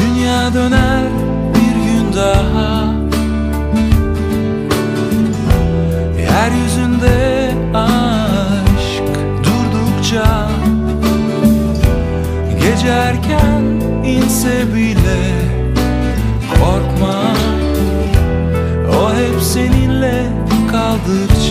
Dünya döner Yeryüzünde aşk durdukça Gece erken inse bile Korkma. O hep seninle kaldıkça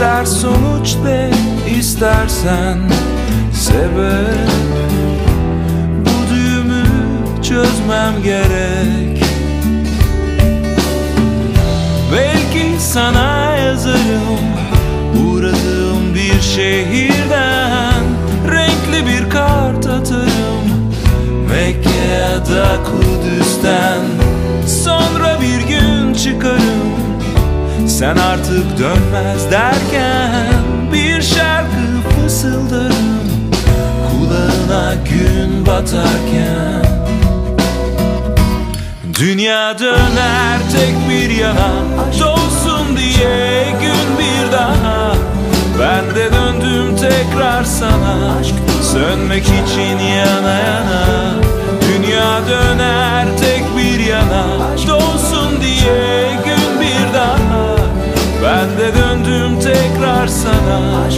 İster sonuç de istersen sebep. Bu düğümü çözmem gerek Sen artık dönmez derken Bir şarkı fısıldarım Kulağına gün batarken. Dünya döner tek bir yana Dolsun diye gün bir daha. Ben de döndüm tekrar sana Sönmek için yana yana sana.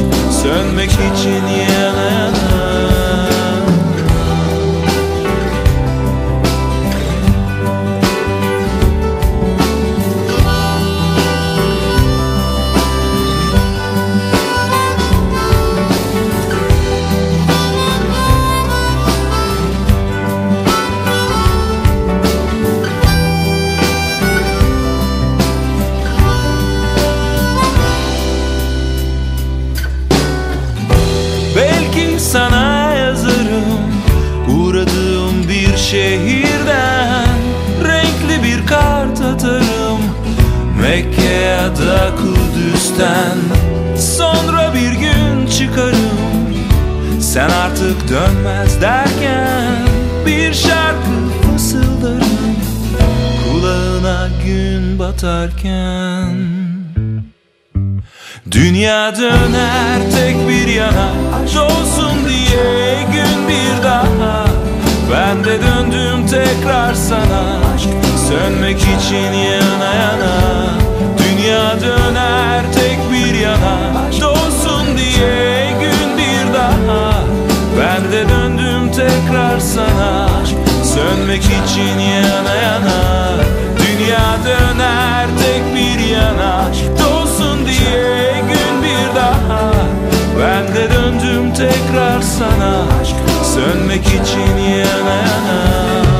Sönmek için yana ya da Kudüs'ten. Sonra bir gün çıkarım. Sen artık dönmez derken Bir şarkı fısıldarım. Kulağına gün batarken. Dünya döner tek bir yana Dolsun diye gün bir daha. Ben de döndüm tekrar sana Sönmek için yana yana Dünya döner tek bir yana Dolsun diye gün bir daha. Ben de döndüm tekrar sana Sönmek için yana yana. Dünya döner tek bir yana Dolsun diye gün bir daha. Ben de döndüm tekrar sana Sönmek için yana yana